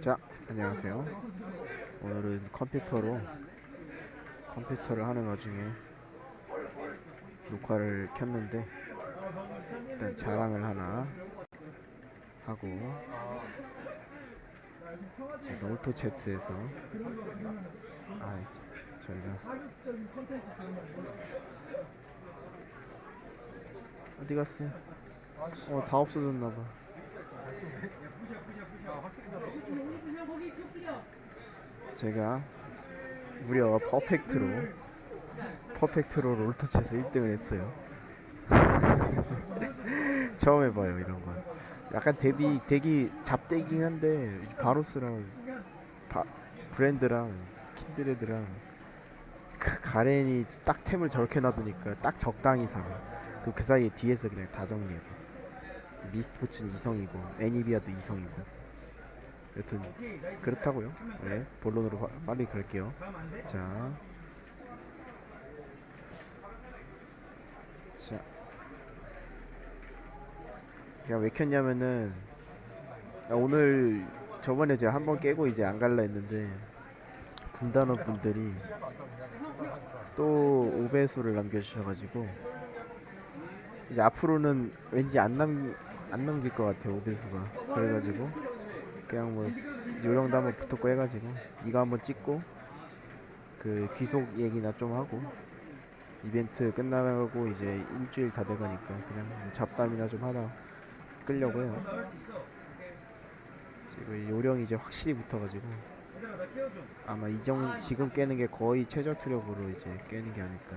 자, 안녕하세요. 오늘은 컴퓨터로 컴퓨터를 하는 와중에 녹화를 켰는데 일단 자랑을 하나 하고 제가 오토 채트에서 아 저희가 어디 갔어요? 어다 없어졌나 봐. 제가 무려 퍼펙트로 퍼펙트로 롤토체스 1등을 했어요. 처음 해봐요 이런 건. 약간 대비 대기 잡대긴 한데 바로스랑 바, 브랜드랑 스킨드레드랑 그 가렌이 딱 템을 저렇게 놔두니까 딱 적당히 사고 그, 그 사이에 뒤에서 그냥 다 정리해. 미스포츠는 이성이고 애니비아도 이성이고. 여튼 그렇다고요. 네, 본론으로 바- 빨리 갈게요. 자, 자, 제가 왜 켰냐면은 아, 오늘 저번에 제가 한 번 깨고 이제 안 갈라 했는데 군단원 분들이 또 5배수를 남겨주셔가지고 이제 앞으로는 왠지 안 남, 안 남길 것 같아요 5배수가. 그래가지고 그냥 뭐 요령도 한번 붙었고 해가지고 이거 한번 찍고 그 귀속 얘기나 좀 하고 이벤트 끝나고 이제 일주일 다 돼가니까 그냥 뭐 잡담이나 좀 하다 끌려고 해요. 지금 요령이 이제 확실히 붙어가지고 아마 이정 지금 깨는 게 거의 최저 투력으로 이제 깨는 게 아닐까.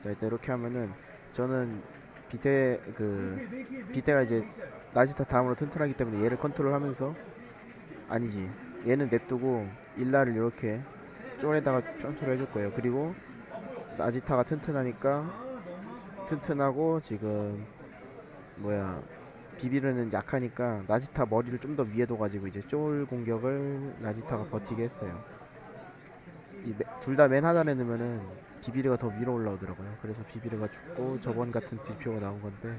자 일단 이렇게 하면은 저는 비태 그 비태가 이제 나지타 다음으로 튼튼하기 때문에 얘를 컨트롤하면서 아니지. 얘는 냅두고 일라를 이렇게 쪼에다가 컨트롤 해줄 거예요. 그리고 나지타가 튼튼하니까 튼튼하고 지금 뭐야 비비르는 약하니까 나지타 머리를 좀 더 위에 둬가지고 이제 쫄 공격을 나지타가 버티게 했어요. 둘 다 맨 하단에 넣으면은 비비르가 더 위로 올라오더라고요. 그래서 비비르가 죽고 저번 같은 딜표가 나온 건데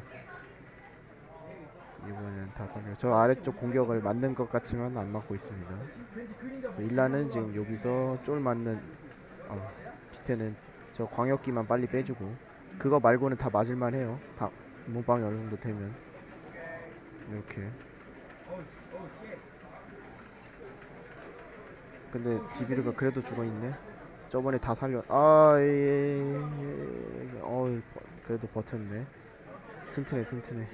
이번엔 다섯 명 저 아래쪽 공격을 맞는 것 같지만 안 맞고 있습니다. 그래서 일라는 지금 여기서 쫄 맞는 어, 비테는 저 광역기만 빨리 빼주고 그거 말고는 다 맞을만 해요. 방, 몸빵이 어느 정도 되면. 이렇게. 근데 비비르가 그래도 죽어있네 저번에 다 살려. 아 예 예, 예, 어 그래도 버텼네. 튼튼해 튼튼해.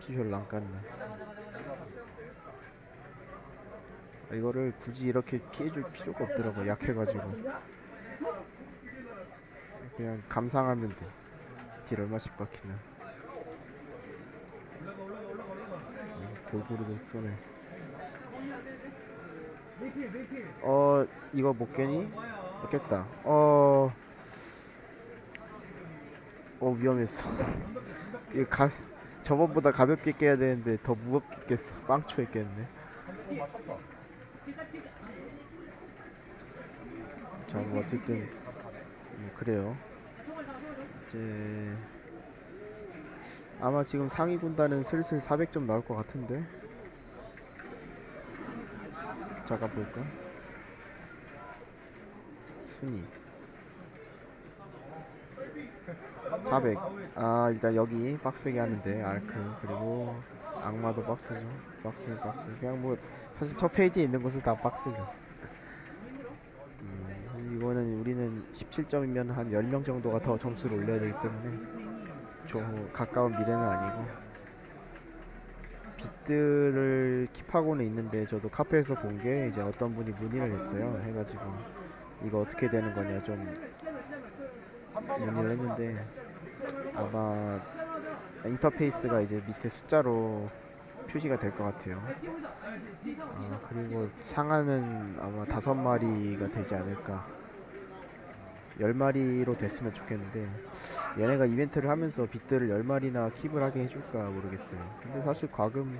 피 별로 안 깠네. 아, 이거를 굳이 이렇게 피해줄 필요가 없더라고 약해가지고. 그냥 감상하면 돼딜 얼마씩 박히나. 음, 골고루도 쏘네 어 이거 못 깨니? 못 깼다. 어... 어 위험했어. 이거 가 저번보다 가볍게 깨야 되는데 더 무겁게 깼어. 빵초에 깼네. 자 뭐 어쨌든 뭐 그래요. 이제 아마 지금 상위 군단은 슬슬 400점 나올 것 같은데 잠깐 볼까 순위 400. 아 일단 여기 빡세게 하는데 알크 그리고 악마도 빡세죠. 빡세 빡세. 그냥 뭐 사실 첫 페이지에 있는 것은 다 빡세죠. 음, 이거는 우리는 17점이면 한 10명 정도가 더 점수를 올려야 되기 때문에 좀 가까운 미래는 아니고 빛들을 킵하고는 있는데 저도 카페에서 본 게 이제 어떤 분이 문의를 했어요. 해가지고 이거 어떻게 되는 거냐 좀 문의를 했는데 아마 인터페이스가 이제 밑에 숫자로 표시가 될 것 같아요. 아, 그리고 상하는 아마 다섯 마리가 되지 않을까. 열 마리로 됐으면 좋겠는데 얘네가 이벤트를 하면서 빗들을 열 마리나 킵을 하게 해줄까 모르겠어요. 근데 사실 과금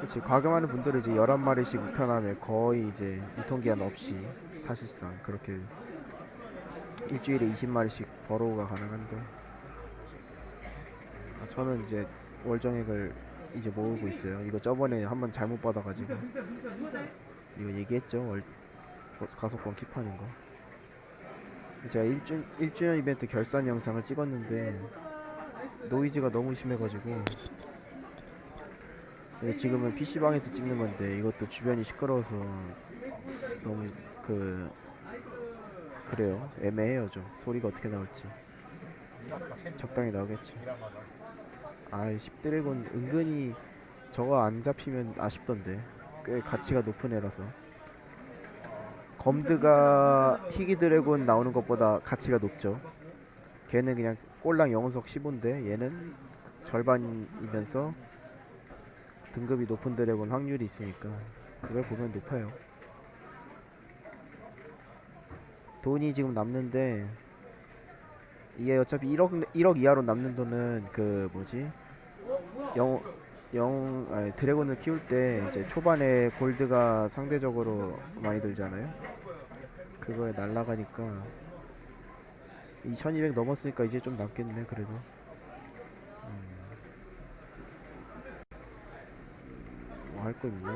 그치 과금하는 분들은 이제 열한 마리씩 우편함에 거의 이제 유통기한 없이 사실상 그렇게 일주일에 20마리씩 버로우가 가능한데 아, 저는 이제 월정액을 이제 모으고 있어요. 이거 저번에 한번 잘못 받아가지고 이거 얘기했죠. 얼, 어, 가속권 킵하는 거. 제가 1주, 1주년 이벤트 결산 영상을 찍었는데 노이즈가 너무 심해가지고 지금은 PC방에서 찍는 건데 이것도 주변이 시끄러워서 너무 그 그래요. 애매해요 좀. 소리가 어떻게 나올지. 적당히 나오겠지 아이 10드래곤 은근히 저거 안 잡히면 아쉽던데. 꽤 가치가 높은 애라서 검드가 희귀 드래곤 나오는 것보다 가치가 높죠. 걔는 그냥 꼴랑 영혼석 15인데 얘는 절반이면서 등급이 높은 드래곤 확률이 있으니까 그걸 보면 높아요. 돈이 지금 남는데 이게 어차피 1억 1억 이하로 남는 돈은 그 뭐지? 영, 영 드래곤을 키울 때 이제 초반에 골드가 상대적으로 많이 들잖아요. 그거에 날라가니까 2200 넘었으니까 이제 좀 남겠네 그래도. 뭐할거 있나?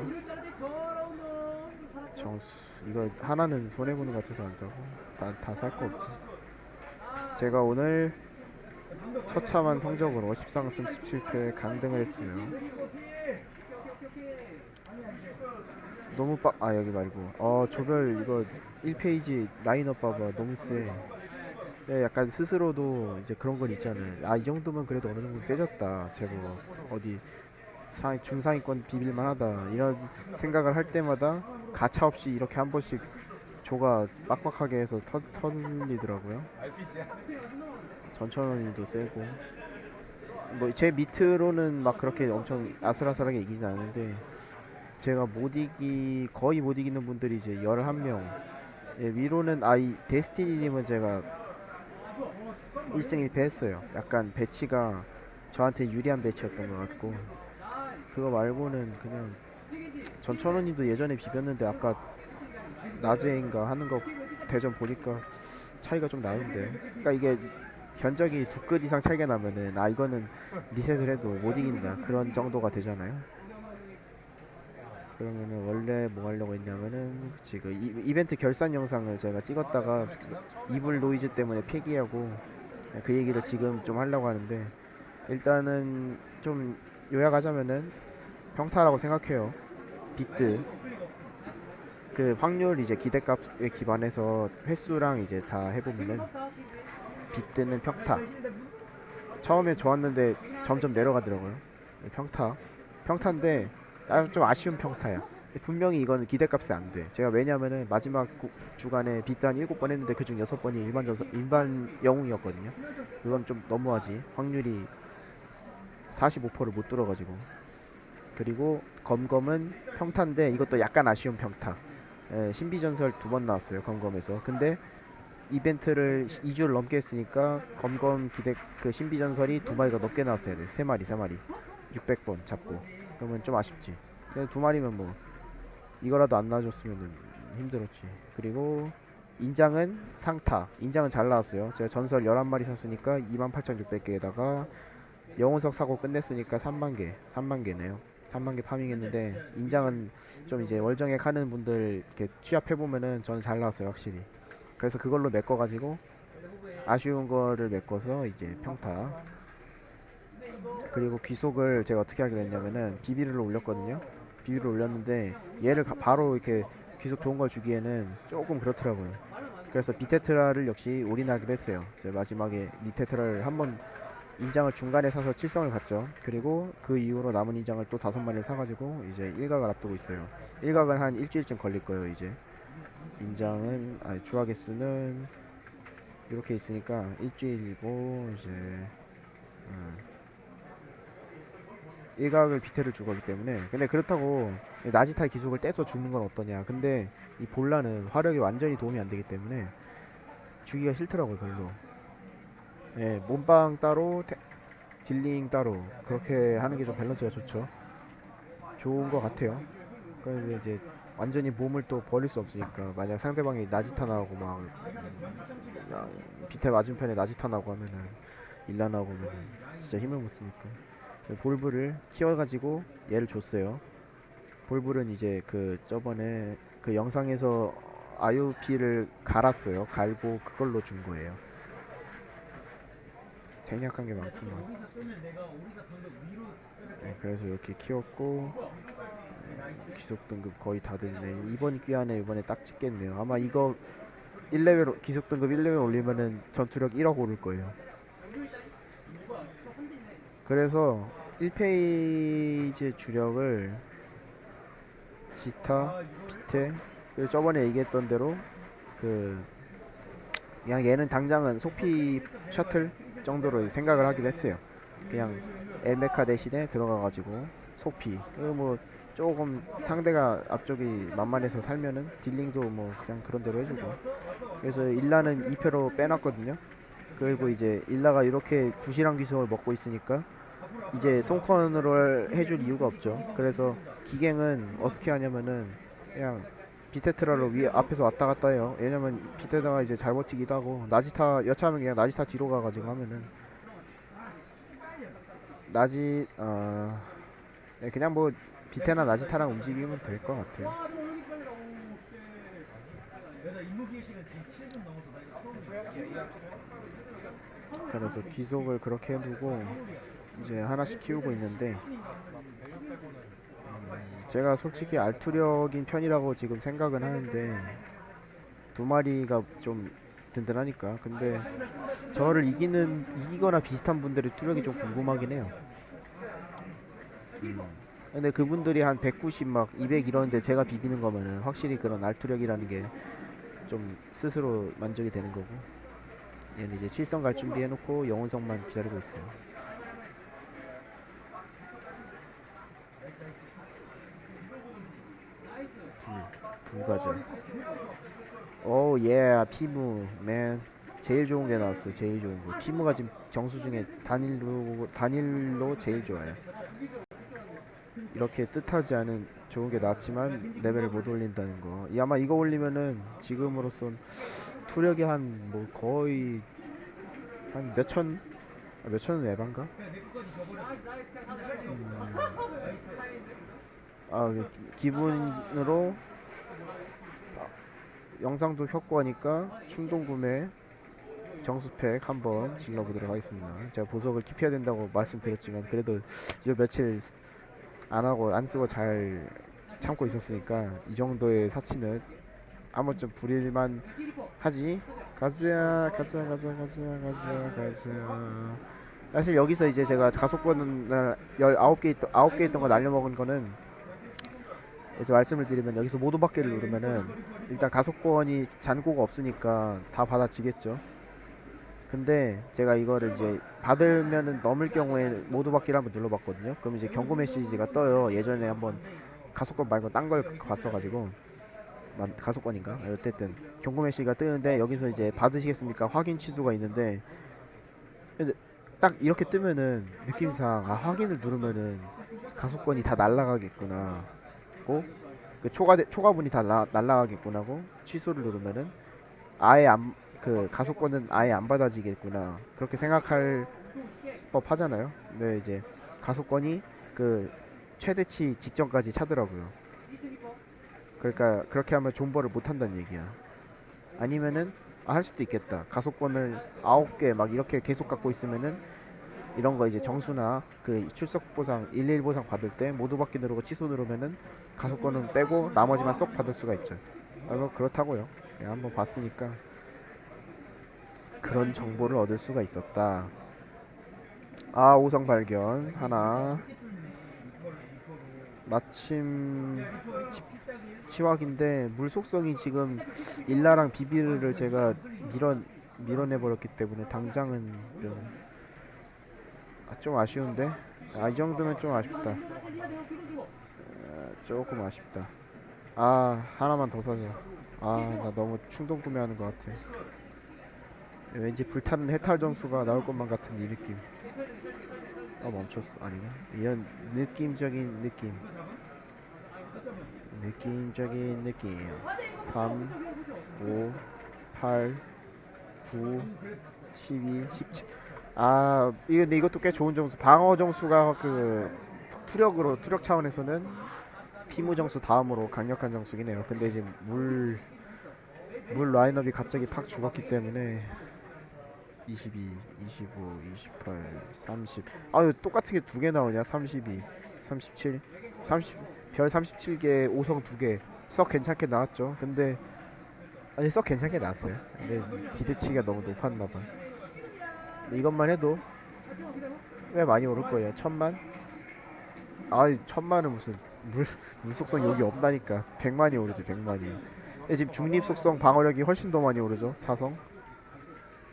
정수 이거 하나는 손해 보는 것 같아서 안 사고 다살 거 없죠. 제가 오늘 처참한 성적으로 10상승 17패 강등을 했으며 너무 빡.. 아 여기 말고. 어 조별 이거 1페이지 라인업 봐봐. 너무 세 예, 약간 스스로도 이제 그런 건 있잖아요. 아 이 정도면 그래도 어느 정도 세졌다. 제법 어디 상 중상위권 비빌만 하다. 이런 생각을 할 때마다 가차 없이 이렇게 한 번씩 조가 빡빡하게 해서 터, 터리더라고요. 전천원이도 세고. 뭐 제 밑으로는 막 그렇게 엄청 아슬아슬하게 이기진 않는데 제가 못 이기 거의 못 이기는 분들이 이제 11명 예, 위로는 아이 데스티니님은 제가 1승 1패 했어요. 약간 배치가 저한테 유리한 배치였던 것 같고 그거 말고는 그냥 전천원님도 예전에 비볐는데 아까 낮에인가 하는 거 대전 보니까 차이가 좀 나는데. 그러니까 이게 견적이 두 끗 이상 차이가 나면은 아 이거는 리셋을 해도 못 이긴다. 그런 정도가 되잖아요 그러면은 원래 뭐 하려고 했냐면은 지금 이, 이벤트 결산 영상을 제가 찍었다가 이불 노이즈 때문에 폐기하고 그 얘기를 지금 좀 하려고 하는데 일단은 좀 요약하자면은 평타라고 생각해요. 비트. 그 확률 이제 기대값에 기반해서 횟수랑 이제 다 해보면은 비트는 평타. 처음에 좋았는데 점점 내려가더라고요. 평타. 평타인데 아, 좀 아쉬운 평타야. 분명히 이거는 기대값이 안돼. 제가 왜냐면은 마지막 구, 주간에 한 7번 했는데 그중 6번이 일반 전서, 일반 영웅이었거든요. 그건 좀 너무하지. 확률이 45%를 못 뚫어가지고. 그리고 검검은 평타인데 이것도 약간 아쉬운 평타. 예, 신비전설 두 번 나왔어요 검검에서. 근데 이벤트를 2주를 넘게 했으니까 검검 기대 그 신비전설이 두 마리가 넘게 나왔어야 돼. 세 마리, 세 마리. 600번 잡고. 그러면 좀 아쉽지. 그냥 두 마리면 뭐 이거라도 안 나와줬으면 힘들었지. 그리고 인장은 상타. 인장은 잘 나왔어요. 제가 전설 11마리 샀으니까 28,600개에다가 영혼석 사고 끝냈으니까 3만 개. 3만 개네요. 3만 개 파밍했는데 인장은 좀 이제 월정액 하는 분들 이렇게 취합해 보면은 저는 잘 나왔어요, 확실히. 그래서 그걸로 메꿔가지고 아쉬운 거를 메꿔서 이제 평타 그리고 귀속을 제가 어떻게 하기로 했냐면은 비비를 올렸거든요. 비비를 올렸는데 얘를 가- 바로 이렇게 귀속 좋은 걸 주기에는 조금 그렇더라고요. 그래서 비테트라를 역시 올인하기로 했어요. 제가 마지막에 미테트라를 한번 인장을 중간에 사서 칠성을 갔죠. 그리고 그 이후로 남은 인장을 또 다섯 마리를 사가지고 이제 일각을 앞두고 있어요. 일각은 한 일주일쯤 걸릴 거예요 이제. 인장은 아니 주화 개수는 이렇게 있으니까 일주일이고 이제 음, 일각을 비태를 주거기 때문에. 근데 그렇다고 나지타의 기속을 떼서 죽는 건 어떠냐. 근데 이 볼라는 화력이 완전히 도움이 안 되기 때문에 주기가 싫더라고요 별로. 예 몸빵 따로 테, 딜링 따로. 그렇게 하는 게 좀 밸런스가 좋죠. 좋은 것 같아요. 그래서 이제 완전히 몸을 또 버릴 수 없으니까 만약 상대방이 나지타 나오고 막 밑에 맞은편에 나지타 나오고 하면은 일라 나오고 하면은 진짜 힘을 못 쓰니까. 그 볼브를 키워가지고 얘를 줬어요. 볼불은 이제 그 저번에 그 영상에서 IUP를 갈았어요. 갈고 그걸로 준 거예요. 생략한 게 많구만. 네, 그래서 이렇게 키웠고 어, 기속 등급 거의 다 됐네. 이번 기한에 이번에 딱 찍겠네요. 아마 이거 1레벨 기속 등급 1레벨 올리면은 전투력 1억 오를 거예요. 그래서 1페이지 주력을 지타, 비테 그리고 저번에 얘기했던 대로 그 그냥 얘는 당장은 소피 셔틀 정도로 생각을 하기로 했어요. 그냥 엘메카 대신에 들어가가지고 소피 뭐 조금 상대가 앞쪽이 만만해서 살면은 딜링도 뭐 그냥 그런 대로 해주고 그래서 일라는 2패로 빼놨거든요. 그리고 이제 일라가 이렇게 부실한 기술을 먹고 있으니까 이제 송컨을 해줄 이유가 없죠. 그래서 기갱은 어떻게 하냐면은 그냥 비테트라로 위에 앞에서 왔다 갔다 해요. 왜냐면 비테다가 이제 잘 버티기도 하고 나지타 여차하면 그냥 나지타 뒤로 가가지고 하면은 나지 어 네, 그냥 뭐 비테나 나지타랑 움직이면 될 것 같아요. 그래서 귀속을 그렇게 해두고 이제 하나씩 키우고 있는데 음, 제가 솔직히 알투력인 편이라고 지금 생각은 하는데 두 마리가 좀 든든하니까 근데 저를 이기는 이기거나 비슷한 분들의 투력이 좀 궁금하긴 해요. 음. 근데 그분들이 한 190 막 200 이러는데 제가 비비는 거면은 확실히 그런 알투력이라는 게 좀 스스로 만족이 되는 거고 얘는 이제 칠성 갈 준비해 놓고 영혼성만 기다리고 있어요. 불 불가죠. 오예 피무 맨 제일 좋은 게 나왔어 제일 좋은 거 피무가 지금 정수 중에 단일로 단일로 제일 좋아요. 이렇게 뜻하지 않은 좋은 게 나왔지만 레벨을 못 올린다는 거. 이 아마 이거 올리면은 지금으로선 투력이 한 뭐 거의 한 몇천 아, 몇천은 에반가? 음, 아그 기- 기분으로 아, 영상도 켰고 하니까 충동 구매 정수팩 한번 질러보도록 하겠습니다. 제가 보석을 킵해야 된다고 말씀드렸지만 그래도 이 며칠 안 하고 안 쓰고 잘 참고 있었으니까 이 정도의 사치는 아무 좀 부릴만 하지. 가자, 가자, 가자, 가자, 가자, 가자. 사실 여기서 이제 제가 가속권을 19개 있던 9개 있던 거 날려먹은 거는 그래서 말씀을 드리면 여기서 모두 받기를 누르면은 일단 가속권이 잔고가 없으니까 다 받아지겠죠. 근데 제가 이거를 이제 받으면은 넘을 경우에 모두 받기를 한번 눌러봤거든요. 그럼 이제 경고 메시지가 떠요. 예전에 한번 가속권 말고 딴 걸 봤어가지고 만- 가속권인가? 아, 어쨌든 경고 메시지가 뜨는데 여기서 이제 받으시겠습니까? 확인 취소가 있는데 딱 이렇게 뜨면은 느낌상 아 확인을 누르면은 가속권이 다 날라가겠구나. 고 그 초과 초과분이 다 나, 날라가겠구나고 취소를 누르면은 아예 안 그 가속권은 아예 안 받아지겠구나 그렇게 생각할 법 하잖아요. 근데 이제 가속권이 그 최대치 직전까지 차더라고요. 그러니까 그렇게 하면 존버를 못 한다는 얘기야. 아니면은 아, 할 수도 있겠다. 가속권을 아홉 개 막 이렇게 계속 갖고 있으면은 이런 거 이제 정수나 그 출석 보상 11 보상 받을 때 모두 받기 누르고 취소 누르면은 가속권은 빼고 나머지만 쏙 받을 수가 있죠. 아, 뭐 그렇다고요. 그냥 한번 봤으니까 그런 정보를 얻을 수가 있었다. 아 오성 발견 하나. 마침 치, 치확인데 물 속성이 지금 일라랑 비비르를 제가 밀어 밀어내 버렸기 때문에 당장은 좀, 아, 좀 아쉬운데 아 이 정도면 좀 아쉽다. 아, 조금 아쉽다. 아 하나만 더 사자. 아나 너무 충동 구매하는 것 같아. 왠지 불타는 해탈 전수가 나올 것만 같은 이 느낌. 아 멈췄어 아니네. 이런 느낌적인 느낌. 느낌적인 느낌. 3, 5, 8, 9, 12, 17. 아 이거 근데 이것도 꽤 좋은 점수. 방어 점수가 그 투력으로 투력 차원에서는 피무 점수 다음으로 강력한 점수긴 해요. 근데 이제 물 물 라인업이 갑자기 팍 죽었기 때문에 22, 25, 28, 30 아유 똑같은 게 두 개 나오냐? 32, 37, 30 별 37개 5성 2개. 썩 괜찮게 나왔죠. 근데 아니 썩 괜찮게 나왔어요. 근데 기대치가 너무 높았나 봐 이것만 해도 왜 많이 오를 거예요 천만? 아이 천만은 무슨 물, 물 속성 여기 없다니까 백만이 오르지 백만이 근데 지금 중립 속성 방어력이 훨씬 더 많이 오르죠 사성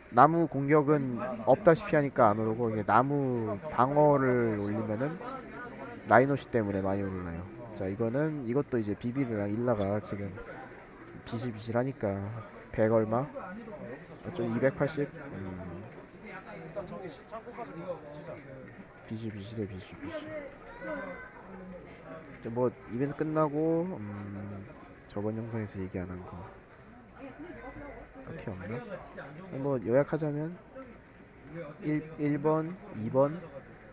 나무 공격은 없다시피 하니까 안 오르고 이게 나무 방어를 올리면은 라이노시 때문에 많이 오르나요 자 이거는 이것도 이제 비비르랑 일라가 지금 비실비실하니까 100 얼마? 좀 280? 음. 비실비실해 비실비실. 이제 뭐 이벤트 끝나고 음, 저번 영상에서 얘기 안 한 거. 딱히 없나? 뭐 요약하자면 1, 1번, 2번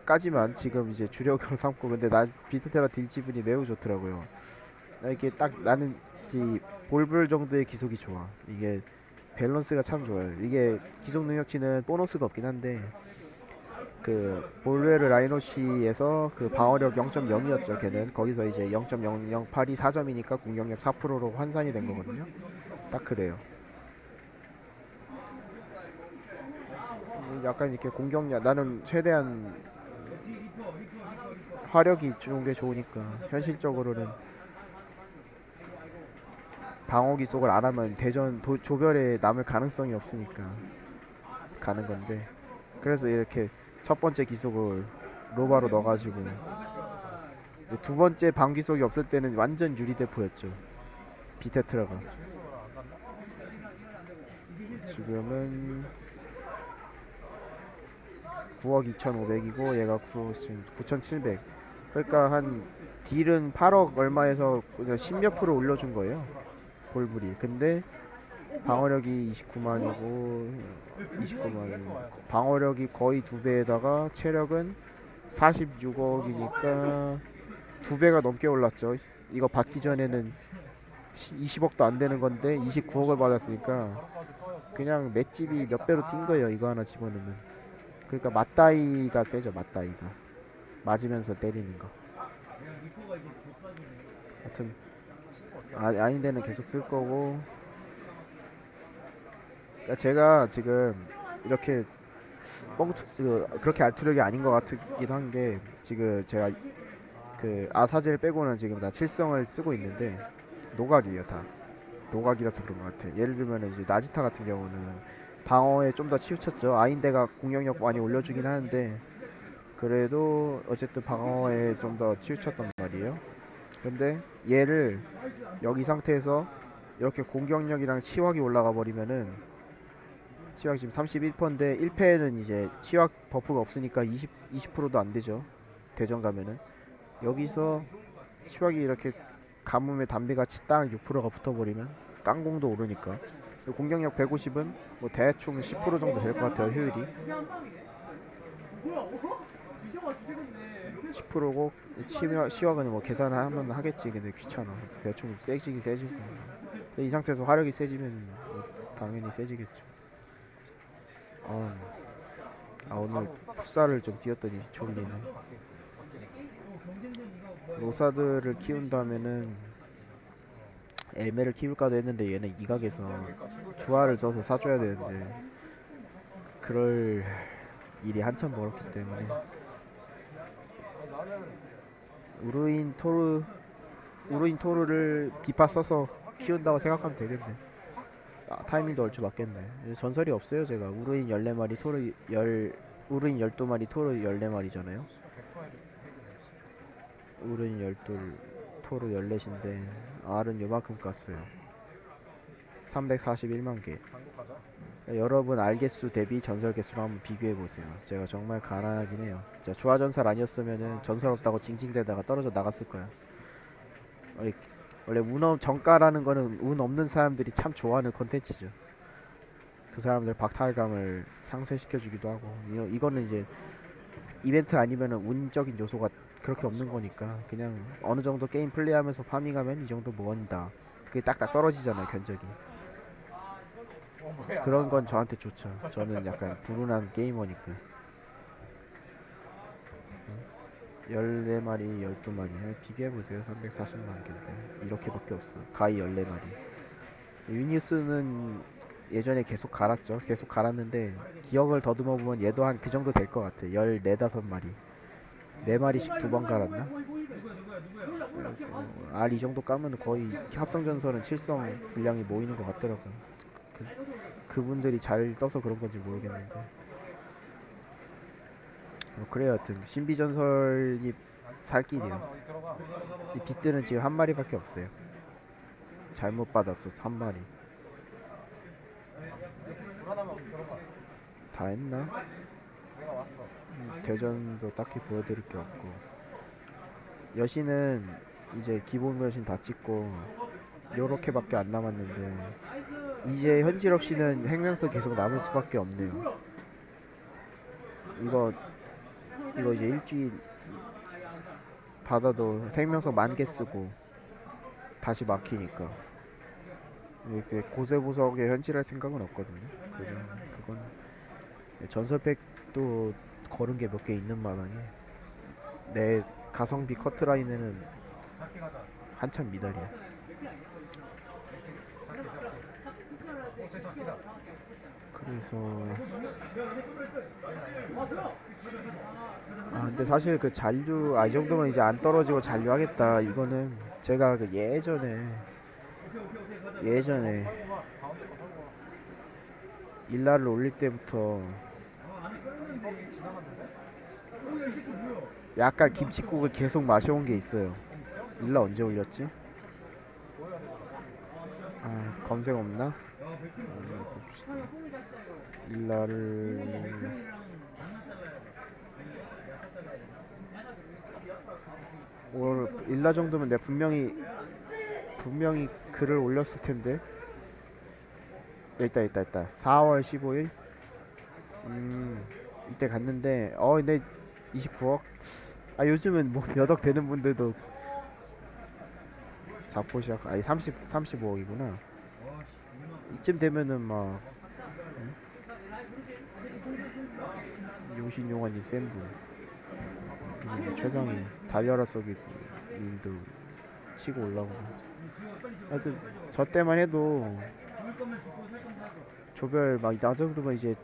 까지만 지금 이제 주력으로 삼고 근데 나 비트테라 딜 지분이 매우 좋더라고요. 나 이게 딱 나는 이 볼불 정도의 기속이 좋아. 이게 밸런스가 참 좋아요. 이게 기속 능력치는 보너스가 없긴 한데 그 볼웨르 라이노시에서 그 방어력 0.0이었죠 걔는. 거기서 이제 0.008이 4점이니까 공격력 4%로 환산이 된 거거든요. 딱 그래요. 약간 이렇게 공격력 나는 최대한 화력이 좋은 게 좋으니까 현실적으로는 방어 기 속을 안 하면 대전 도, 조별에 남을 가능성이 없으니까 가는 건데. 그래서 이렇게 첫 번째 기속을 로바로 넣어가지고 두 번째 방 기속이 없을 때는 완전 유리대포였죠. 비테트라가. 지금은 9억 2,500이고 얘가 9억 9,700 그러니까 한 딜은 8억 얼마에서 그냥 10몇 프로 올려준 거예요. 볼불이. 근데 방어력이 29만이고 29만 방어력이 거의 두 배에다가 체력은 46억이니까 두 배가 넘게 올랐죠. 이거 받기 전에는 20억도 안 되는 건데 29억을 받았으니까 그냥 맷집이 몇 배로 뛴 거예요 이거 하나 집어넣으면. 그러니까 맞다이가 세죠 맞다이가. 맞으면서 때리는 거. 하여튼 아, 아닌 데는 계속 쓸 거고 그러니까 제가 지금 이렇게 뻥투 그, 그렇게 알투력이 아닌 것 같기도 한 게 지금 제가 그 아사젤 빼고는 지금 다 칠성을 쓰고 있는데 노각이에요 다. 노각이라서 그런 것 같아 예를 들면 이제 나지타 같은 경우는 방어에 좀 더 치우쳤죠. 아인데가 공격력 많이 올려주긴 하는데 그래도 어쨌든 방어에 좀 더 치우쳤단 말이에요. 근데 얘를 여기 상태에서 이렇게 공격력이랑 치확이 올라가 버리면은 치확 지금 31%인데 1패는 이제 치확 버프가 없으니까 20 20%도 안 되죠. 대전 가면은. 여기서 치확이 이렇게 가뭄에 담배같이 딱 6%가 붙어버리면 깡공도 오르니까. 공격력 150은 뭐 대충 10% 정도 될 것 같아요 효율이. 10%고 치와, 시와근이 뭐 계산하면 하겠지. 근데 귀찮아. 대충 세지기 세지고. 이 상태에서 화력이 세지면 뭐 당연히 세지겠죠 아, 아 오늘 풋살을 좀 뛰었더니 졸리네. 로사드를 키운다면은 엘메를 키울까도 했는데 얘는 이각에서 주화를 써서 사줘야 되는데 그럴 일이 한참 멀었기 때문에. 우르인 토르 우르인 토르를 비파 써서 키운다고 생각하면 되겠네. 아, 타이밍도 얼추 맞겠네. 전설이 없어요 제가 우르인 14마리 토르 열 우르인 12마리 토르 14마리잖아요. 우르인 12 토르 14인데 R은 요만큼 깠어요. 341만 개. 여러분 알개수 대비 전설 개수로 한번 비교해 보세요. 제가 정말 가난하긴 해요. 자, 주화 전설 아니었으면은 전설 없다고 징징대다가 떨어져 나갔을 거야. 원래, 원래 운 없, 정가라는 거는 운 없는 사람들이 참 좋아하는 컨텐츠죠. 그 사람들 박탈감을 상쇄시켜 주기도 하고 이거, 이거는 이제 이벤트 아니면은 운적인 요소가 그렇게 없는 거니까 그냥 어느 정도 게임 플레이하면서 파밍하면 이 정도 모은다. 그게 딱딱 떨어지잖아요 견적이. 그런 건 저한테 좋죠. 저는 약간 불운한 게이머니까 14마리 12마리 비교해보세요. 340만 개인데. 이렇게밖에 없어. 가이 14마리. 유니스는 예전에 계속 갈았죠. 계속 갈았는데 기억을 더듬어 보면 얘도 한 그 정도 될 것 같아. 14, 5마리. 4마리씩 두 번 갈았나? 알 이 정도 까면 거의 합성전설은 칠성 분량이 모이는 것 같더라고요. 그, 그분들이 잘 떠서 그런 건지 모르겠는데 뭐 그래요. 여튼 신비전설이 살 길이요. 이 빗들은 지금 한 마리밖에 없어요. 잘못 받았어 한 마리. 다 했나? 음, 대전도 딱히 보여드릴 게 없고. 여신은 이제 기본 여신 다 찍고 요렇게밖에 안 남았는데 이제 현질 없이는 행명서 계속 남을 수밖에 없네요. 이거 이거 이제 일주일 받아도 생명서 만 개 쓰고 다시 막히니까 이렇게 고세 보석에 현질할 생각은 없거든요. 그냥 그건 전설팩도 걸은 게 몇 개 있는 마당에 내 가성비 커트라인에는 한참 미달이야. 그래서 아 근데 사실 그 잔류 아 이 정도면 이제 안 떨어지고 잔류하겠다 이거는 제가 그 예전에 예전에 일라를 올릴 때부터 약간 김치국을 계속 마셔온 게 있어요 일라 언제 올렸지? 아 검색 없나? 음, 봅시다. 일라를 올 일라 정도면 내가 분명히 분명히 글을 올렸을 텐데. 있다 있다 있다. 4월 15일? 음 이때 갔는데 어 근데 29억? 아 요즘은 뭐 몇 억 되는 분들도 자포시작 아니 30 35억이구나. 이쯤 되면은 막 용신용화님 센분. 최상위 달려라 쏘기 님도 치고 올라오고 하여튼 저 때만 해도 조별 막이 정도면 이제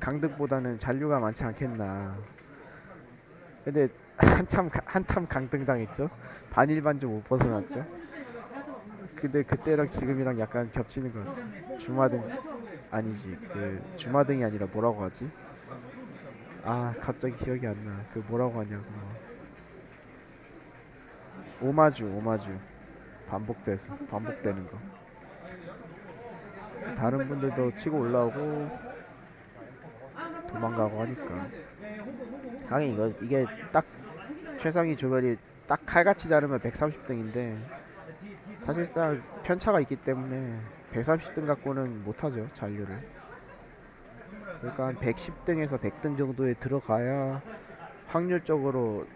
강등보다는 잔류가 많지 않겠나. 근데 한참 가- 한탐 강등 당했죠? 반일반 좀 못 벗어났죠? 근데 그때랑 지금이랑 약간 겹치는 것 같아 주마등 아니지. 그 주마등이 아니라 뭐라고 하지 아 갑자기 기억이 안 나. 그 뭐라고 하냐고. 오마주 오마주. 반복돼서 반복되는 거. 다른 분들도 치고 올라오고 도망가고 하니까. 하긴 이거 이게 딱 최상위 조별이 딱 칼같이 자르면 130등인데 사실상 편차가 있기 때문에 130등 갖고는 못하죠 잔류를 그러니까 한 110등에서 100등 정도에 들어가야 확률적으로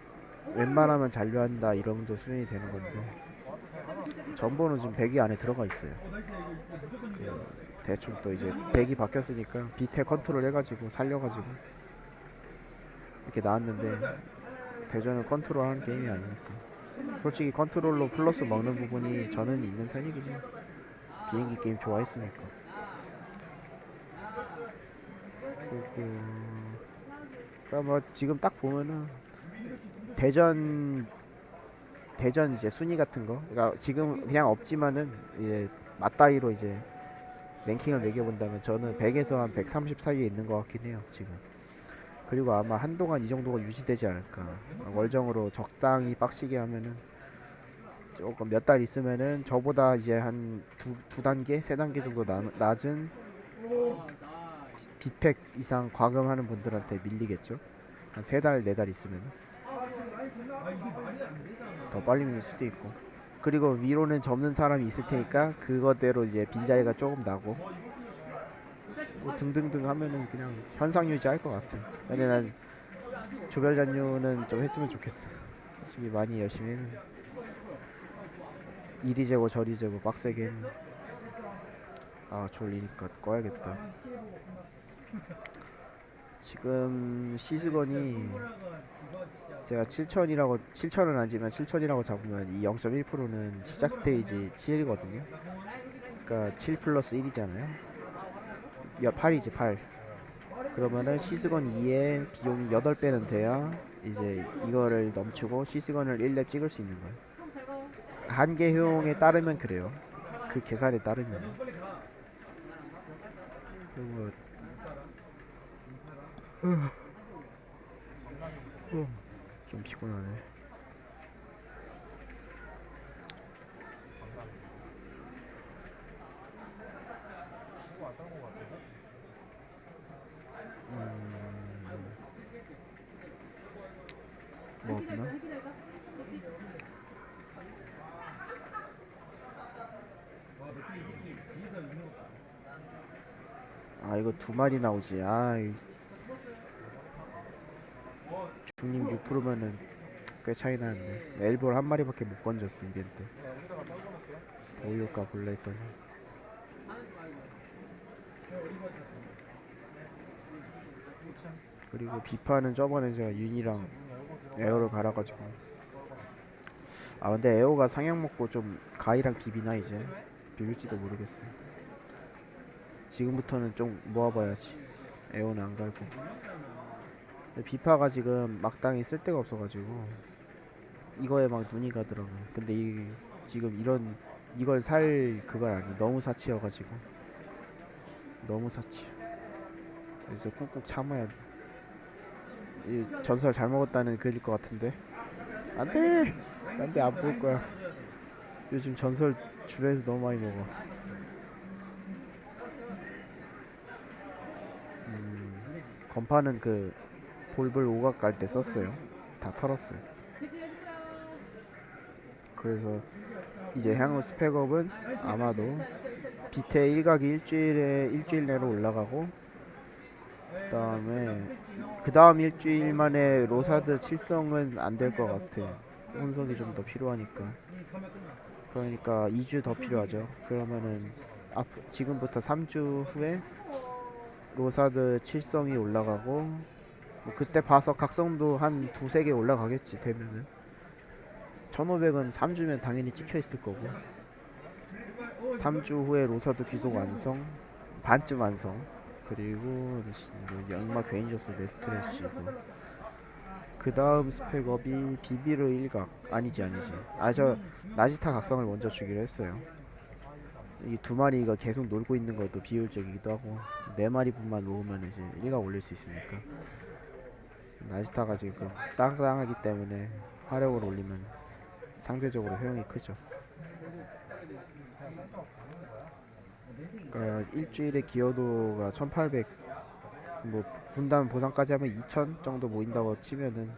웬만하면 잔류한다 이런 정도 수준이 되는 건데 전보는 지금 100위 안에 들어가 있어요. 그 대충 또 이제 100이 바뀌었으니까 비태 컨트롤 해가지고 살려가지고 이렇게 나왔는데 대전은 컨트롤 하는 게임이 아니니까. 솔직히 컨트롤로 플러스 먹는 부분이 저는 있는 편이긴 해요. 비행기 게임 좋아했으니까 그리고 그러니까 뭐 지금 딱 보면은 대전 대전 이제 순위 같은 거. 그러니까 지금 그냥 없지만은 이제 맞다이로 이제 랭킹을 매겨본다면 저는 100에서 한 130 사이에 있는 것 같긴 해요 지금. 그리고 아마 한동안 이 정도가 유지되지 않을까. 월정으로 적당히 빡시게 하면은 조금 몇 달 있으면은 저보다 이제 한 두 두 단계 세 단계 정도 나, 낮은 비팩 이상 과금하는 분들한테 밀리겠죠 한 세 달 네 달 있으면 더 빨리 밀릴 수도 있고 그리고 위로는 접는 사람이 있을 테니까 그거대로 이제 빈자리가 조금 나고 뭐 등등등 하면은 그냥 현상 유지할 것 같아. 근데 난 조별 잔류는 좀 했으면 좋겠어. 솔직히 많이 열심히 했는데 이리 재고 저리 재고 빡세게 했는데 아 졸리니까 꺼야겠다. 지금 시스건이 제가 7천이라고 7천은 아니지만 7천이라고 잡으면 이 0.1%는 시작 스테이지 7이거든요. 그러니까 7 플러스 1이잖아요. 야 8이지 8. 그러면은 시스건 2에 비용이 8배는 돼야 이제 이거를 넘치고 시스건을 1렙 찍을 수 있는 거예요. 한계 효용에 따르면 그래요. 그 계산에 따르면. 그리고 좀 피곤하네. 뭐 없나? 아 이거 두 마리 나오지. 아 이- 중립 6%면은 꽤 차이 나는데. 엘볼 한 마리밖에 못 건졌어 이벤 때. 보유효과 볼라 했더니. 그리고 비파는 저번에 제가 윤이랑 에어를 갈아가지고. 아 근데 에어가 상향 먹고 좀 가이랑 비비나 이제. 비빌지도 모르겠어요. 지금부터는 좀 모아봐야지. 에어는 안 갈고 비파가 지금 막당히 쓸 데가 없어가지고 이거에 막 눈이 가더라고 근데 이 지금 이런 이걸 살 그걸 아니 너무 사치여가지고. 너무 사치 그래서 꾹꾹 참아야 돼. 이 전설 잘 먹었다는 글일 것 같은데. 안돼! 안돼 안 볼 거야. 요즘 전설 주변에서 너무 많이 먹어. 음, 건파는 그 볼볼 오각 갈 때 썼어요 다 털었어요 그래서 이제 향후 스펙업은 아마도 비태 일각이 일주일에 일주일 내로 올라가고 그다음에 그 다음 일주일 만에 로사드 칠성은 안 될 것 같아. 혼석이 좀 더 필요하니까. 그러니까 2주 더 필요하죠. 그러면은 앞 지금부터 3주 후에 로사드 칠성이 올라가고 뭐 그때 봐서 각성도 한 두세 개 올라가겠지 되면은. 1500은 3주면 당연히 찍혀 있을 거고. 3주 후에 로사드 귀속 완성 반쯤 완성. 그리고 양마 괜히줬어 내 스트레스고. 그 다음 스펙업이 비비르 일각. 아니지 아니지. 아 저 나지타 각성을 먼저 주기로 했어요. 이 두 마리가 계속 놀고 있는 것도 비효율적이기도 하고 네 마리분만 놓으면 이제 일각 올릴 수 있으니까 나지타가 지금 땅땅하기 때문에 화력을 올리면 상대적으로 효용이 크죠. 그러니까 일주일에 기여도가 1800 뭐 분담 보상까지 하면 2000 정도 모인다고 치면은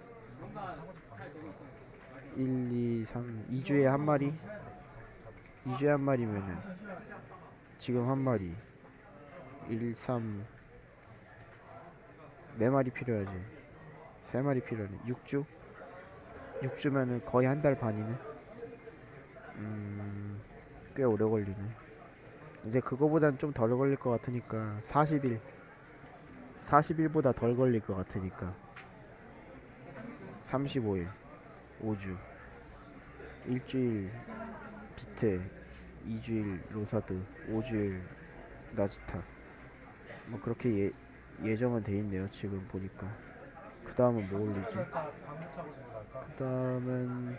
1, 2, 3, 2주에 한 마리? 2주에 한 마리면은 지금 한 마리 1, 3네 마리 필요하지 세 마리 필요하네. 6주? 6주면은 거의 한 달 반이네. 음 꽤 오래 걸리네. 이제 그거보단 좀 덜 걸릴 것 같으니까 40일. 40일보다 덜 걸릴 것 같으니까 35일 5주. 일주일 비테 2주일 로사드 5주일 나지타. 뭐 그렇게 예, 예정은 돼 있네요 지금 보니까 그 다음은 뭐 올리지? 그 다음은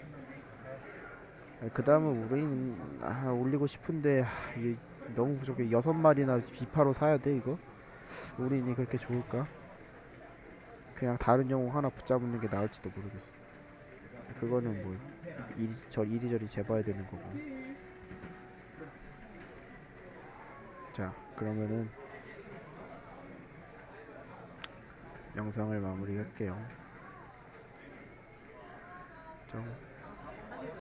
그 다음은 우린 아, 올리고 싶은데 아, 이게 너무 부족해. 여섯 마리나 비파로 사야 돼 이거? 우린이 그렇게 좋을까? 그냥 다른 영웅 하나 붙잡는 게 나을지도 모르겠어. 그거는 뭐 이리, 저 이리저리 재봐야 되는 거고. 자 그러면은 영상을 마무리할게요. 좀